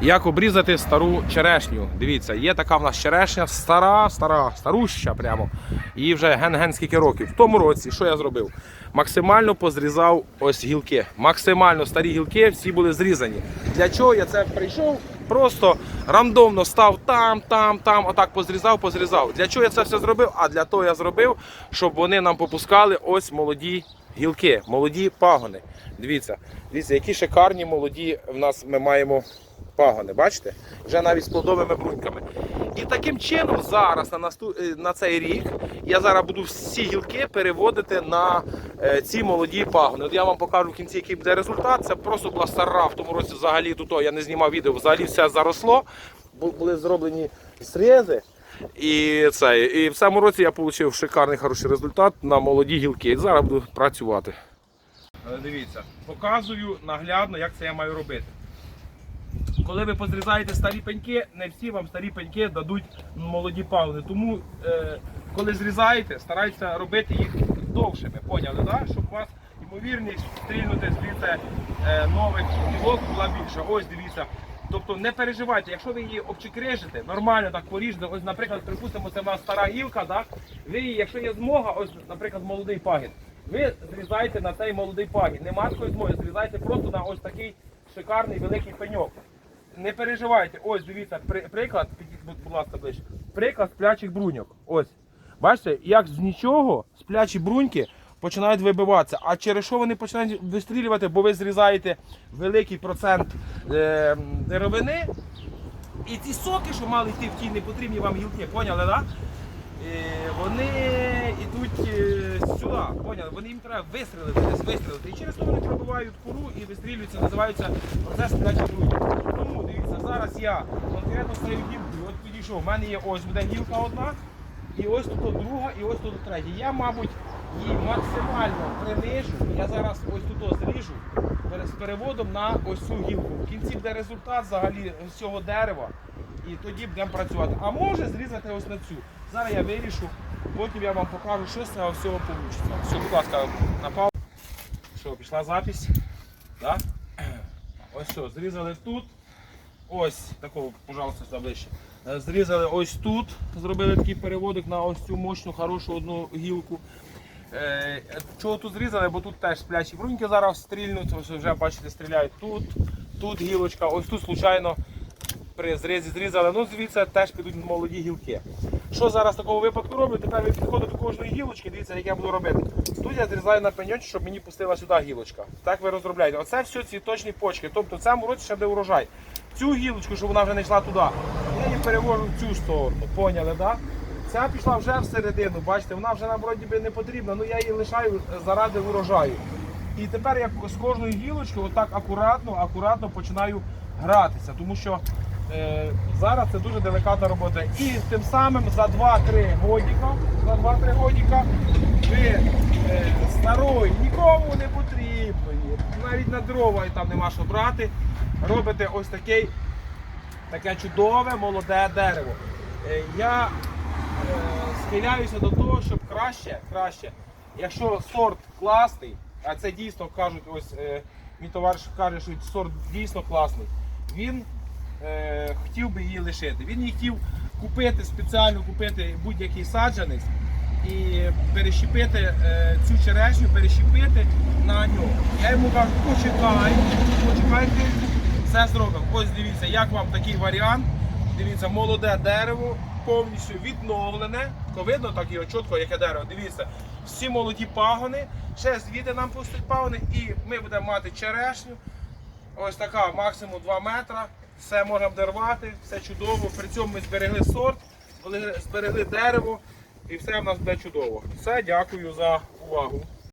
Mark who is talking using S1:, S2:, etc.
S1: Як обрізати стару черешню. Дивіться, є така в нас черешня, стара, стара, старуща прямо. Їй вже ген-ген скільки років. В тому році, що я зробив? Максимально позрізав ось гілки. Максимально старі гілки всі були зрізані. Для чого я це прийшов? Просто рандомно став там, там, там, отак позрізав, позрізав. Для чого я це все зробив? А для того я зробив, щоб вони нам попускали ось молоді гілки, молоді пагони. Дивіться, дивіться, які шикарні молоді в нас ми маємо пагони. Бачите? Вже навіть з плодовими бруньками. І таким чином зараз на, наступ... е, на цей рік я зараз буду всі гілки переводити на е, ці молоді пагони. От я вам покажу в кінці, який буде результат. Це просто була стара в тому році взагалі тут о, я не знімав відео, взагалі все заросло. Бу- Були зроблені срези. І це, і в цьому році я отримав шикарний хороший результат на молоді гілки. І зараз буду працювати. Дивіться, показую наглядно, як це я маю робити. Коли ви позрізаєте старі пеньки, не всі вам старі пеньки дадуть молоді пагони. Тому, е, коли зрізаєте, старайтеся робити їх довшими. Поняли, да? щоб у вас ймовірність стрільнути звідси е, нових гілок була більша. Ось дивіться. Тобто не переживайте, якщо ви її обчекрежите, нормально так поріжете, ось, наприклад, припустимо, це у вас стара гілка, да? ви її, якщо є змога, ось, наприклад, молодий пагін, ви зрізаєте на цей молодий пагін. Нема такої змоги, зрізайте просто на ось такий шикарний великий пеньок. Не переживайте, ось дивіться, при- приклад, підіть, будь- ласка, ближче. Приклад сплячих бруньок. Ось. Бачите, як з нічого сплячі бруньки починають вибиватися. А через що вони починають вистрілювати, бо ви зрізаєте великий процент е, деревини. І ці соки, що мали йти в ті непотрібні вам гілки, поняли, так? Е, вони йдуть е, сюди, поняли? Вони їм треба вистрілити, десь вистрілити. І через то вони пробивають кору і вистрілюються, називається процес сплячої бруньки. Тому дивіться, зараз я конкретно стою гілкою, от підійшов, в мене є ось буде гілка одна, і ось тут друга, і ось тут третя. Я, мабуть, її максимально принижу. Я зараз ось тут зріжу з переводом на ось цю гілку. В кінці буде результат взагалі з цього дерева. І тоді будемо працювати. А може зрізати ось на цю. Зараз я вирішу, потім я вам покажу, що з цього всього вийде. Все, будь ласка, на паузу. Що, пішла запись? Да? Ось все, зрізали тут. Ось, такого, пожалуйста, сюди ближче. Е, Зрізали ось тут, зробили такий переводик на ось цю мощну, хорошу одну гілку. Е, Чого тут зрізали, бо тут теж сплячі бруньки зараз стрільнуть, ось вже бачите, стріляють тут, тут гілочка, ось тут случайно при зрізі зрізали. Ну, звідси теж підуть молоді гілки. Що зараз в такому випадку роблю? Тепер ви підходите до кожної гілочки, дивіться, як я буду робити. Тут я зрізаю на пеньочок, щоб мені пустила сюди гілочка. Так ви розробляєте. Оце все цвіточні почки. Тобто в цьому році ще буде урожай. Цю гілочку, щоб вона вже не йшла туди, я її перевожу в цю сторону. Поняли, так? Да? Ця пішла вже всередину, бачите, вона вже нам вроді би не потрібна, але я її лишаю заради урожаю. І тепер я з кожної гілочки отак акуратно, акуратно починаю гратися, тому що зараз це дуже деликатна робота. І тим самим за 2-3 годіка, за 2-3 годіка ви е, старої нікому не потрібної, навіть на дрова і там нема що брати. Робите ось такий, таке чудове молоде дерево. Е, я е, схиляюся до того, щоб краще, краще, якщо сорт класний, а це дійсно кажуть, ось е, мій товариш каже, що сорт дійсно класний, він е, хотів би її лишити. Він її хотів купити, спеціально купити будь-який саджанець і перещепити е, цю черешню, перещепити на нього. Я йому кажу, почекай, почекай, все зробимо. Ось дивіться, як вам такий варіант. Дивіться, молоде дерево, повністю відновлене. То видно так його чітко, яке дерево. Дивіться, всі молоді пагони. Ще звідти нам пустять пагони, і ми будемо мати черешню. Ось така, максимум 2 метра. Все можна буде все чудово. При цьому ми зберегли сорт, зберегли дерево і все в нас буде чудово. Все, дякую за увагу.